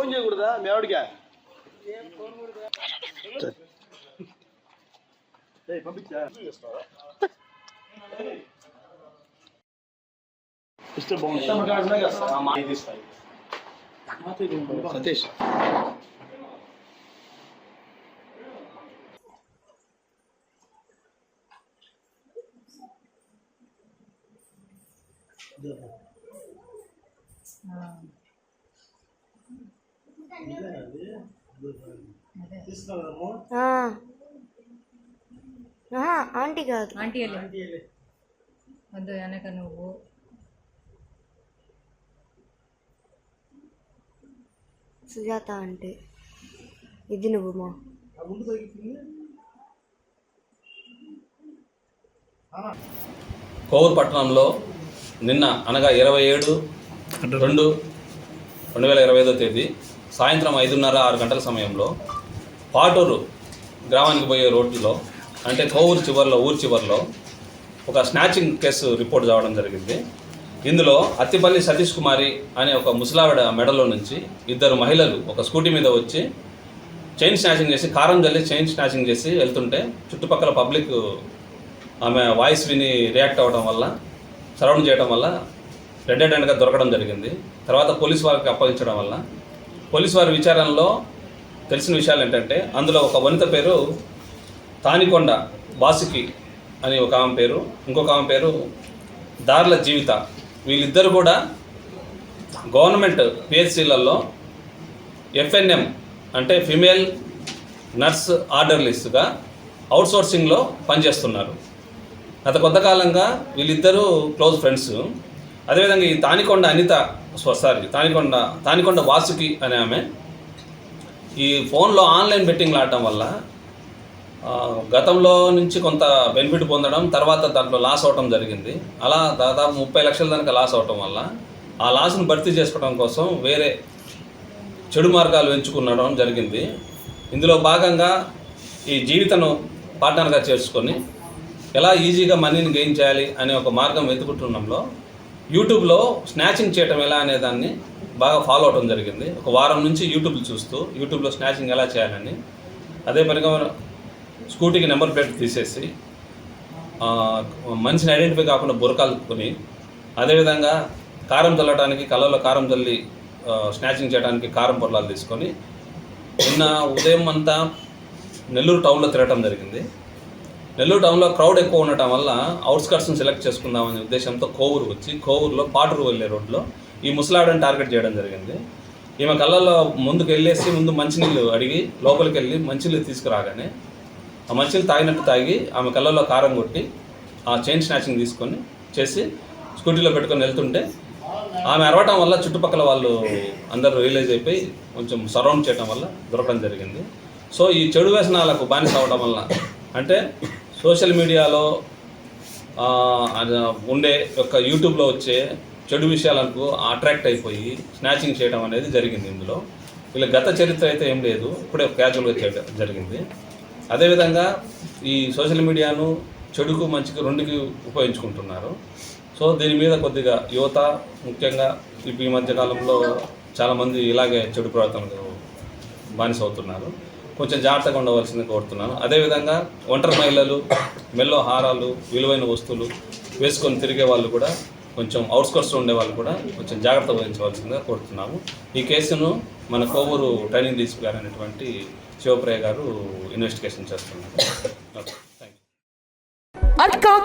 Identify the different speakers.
Speaker 1: Phone చేయకూడదా? మీ ఆవిడగా సతీష్.
Speaker 2: ఆ. ఆహా, ఆంటీ కాదు.
Speaker 3: ఆంటీ వెళ్ళి వద్దు వెనక నువ్వు.
Speaker 2: సుజాత అంటే ఇది నువ్వు మా.
Speaker 4: కోవూరు పట్టణంలో నిన్న అనగా ఇరవై ఏడు రెండు రెండు వేల ఇరవై ఐదో తేదీ సాయంత్రం ఐదున్నర ఆరు గంటల సమయంలో పాటూరు గ్రామానికి పోయే రోడ్డులో అంటే కోవూరు చివరిలో ఊరు చివరిలో ఒక స్నాచింగ్ కేసు రిపోర్ట్ రావడం జరిగింది. ఇందులో అత్తిపల్లి సతీష్ కుమారి అనే ఒక ముసలావిడ మెడలో నుంచి ఇద్దరు మహిళలు ఒక స్కూటీ మీద వచ్చి చైన్ స్నాచింగ్ చేసి కారం జల్లి చైన్ స్నాచింగ్ చేసి వెళ్తుంటే చుట్టుపక్కల పబ్లిక్ ఆమె వాయిస్ విని రియాక్ట్ అవ్వడం వల్ల సరౌండ్ చేయడం వల్ల రెడ్ హ్యాండ్గా దొరకడం జరిగింది. తర్వాత పోలీస్ వాళ్ళకి అప్పగించడం వల్ల పోలీస్ వారి విచారణలో తెలిసిన విషయాలు ఏంటంటే అందులో ఒక వనిత పేరు తానికొండ బాసుకి అని ఒక ఆమె పేరు ఇంకొక ఆమె పేరు దార్ల జీవిత. వీళ్ళిద్దరు కూడా గవర్నమెంట్ పిహెచ్సిలలో ఎఫ్ఎన్ఎం అంటే ఫిమేల్ నర్స్ ఆర్డర్లిస్ట్గా అవుట్సోర్సింగ్లో పనిచేస్తున్నారు. గత కొంతకాలంగా వీళ్ళిద్దరూ క్లోజ్ ఫ్రెండ్స్. అదేవిధంగా ఈ తానికొండ అనిత సారీ తానికొండ తానికొండ వాసుకి అనే ఆమె ఈ ఫోన్లో ఆన్లైన్ బెట్టింగ్లు ఆడటం వల్ల గతంలో నుంచి కొంత బెనిఫిట్ పొందడం తర్వాత దాంట్లో లాస్ అవటం జరిగింది. అలా దాదాపు ముప్పై లక్షల దానికి లాస్ అవటం వల్ల ఆ లాస్ను భర్తీ చేసుకోవడం కోసం వేరే చెడు మార్గాలు ఎంచుకునడం జరిగింది. ఇందులో భాగంగా ఈ జీవితను పార్ట్నర్గా చేసుకొని ఎలా ఈజీగా మనీని గెయిన్ చేయాలి అనే ఒక మార్గం వెతుకుంటున్నంలో యూట్యూబ్లో స్నాచింగ్ చేయటం ఎలా అనే దాన్ని బాగా ఫాలో అవటం జరిగింది. ఒక వారం నుంచి యూట్యూబ్ చూస్తూ యూట్యూబ్లో స్నాచింగ్ ఎలా చేయాలని. అదే పనిగా స్కూటీకి నెంబర్ ప్లేట్ తీసేసి మనిషిని ఐడెంటిఫై కాకుండా బురకాలు కొని అదేవిధంగా కారం చల్లడానికి కళ్ళలో కారం చల్లి స్నాచింగ్ చేయడానికి కారం పొరలాలు తీసుకొని నిన్న ఉదయం అంతా నెల్లూరు టౌన్లో తిరగటం జరిగింది. నెల్లూరు టౌన్లో క్రౌడ్ ఎక్కువ ఉండటం వల్ల అవుట్స్కట్స్ని సెలెక్ట్ చేసుకుందామనే ఉద్దేశంతో కోవూరు వచ్చి కోవూరులో పాటూరు వెళ్ళే రోడ్లో ఈ ముసలాడని టార్గెట్ చేయడం జరిగింది. ఈమె కళ్ళల్లో ముందుకు వెళ్ళేసి ముందు మంచినీళ్ళు అడిగి లోపలికి వెళ్ళి మంచినీళ్ళు తీసుకురాగానే ఆ మంచినీళ్ళు తాగినట్టు తాగి ఆమె కళ్ళల్లో కారం కొట్టి ఆ చైన్ స్నాచింగ్ తీసుకొని చేసి స్కూటీలో పెట్టుకొని వెళ్తుంటే ఆమె అరవటం వల్ల చుట్టుపక్కల వాళ్ళు అందరూ రియలైజ్ అయిపోయి కొంచెం సరౌండ్ చేయడం వల్ల దొరకడం జరిగింది. సో ఈ చెడు వ్యసనాలకు బానిస అవడం వల్ల అంటే సోషల్ మీడియాలో ఉండే యొక్క యూట్యూబ్లో వచ్చే చెడు విషయాలకు అట్రాక్ట్ అయిపోయి స్నాచింగ్ చేయడం అనేది జరిగింది ఇందులో. వీళ్ళ గత చరిత్ర అయితే ఏం లేదు ఇప్పుడే క్యాజువల్గా చేయడం జరిగింది. అదేవిధంగా ఈ సోషల్ మీడియాను చెడుకు మంచికి రెండుకి ఉపయోగించుకుంటున్నారు. సో దీని మీద కొద్దిగా యువత ముఖ్యంగా ఇప్పుడు ఈ మధ్య కాలంలో చాలామంది ఇలాగే చెడు ప్రవర్తనకు బానిస అవుతున్నారు. కొంచెం జాగ్రత్తగా ఉండవలసింది కోరుతున్నాను. అదేవిధంగా ఒంటరి మహిళలు మెల్లో హారాలు విలువైన వస్తువులు వేసుకొని తిరిగే వాళ్ళు కూడా కొంచెం అవుట్స్కర్ట్స్లో ఉండే వాళ్ళు కూడా కొంచెం జాగ్రత్త వహించవలసిందిగా కోరుతున్నాము. ఈ కేసును మన కోవూరు ట్రైనింగ్ డీసీపీ గారు అనేటువంటి శివప్రియ గారు ఇన్వెస్టిగేషన్ చేస్తున్నారు.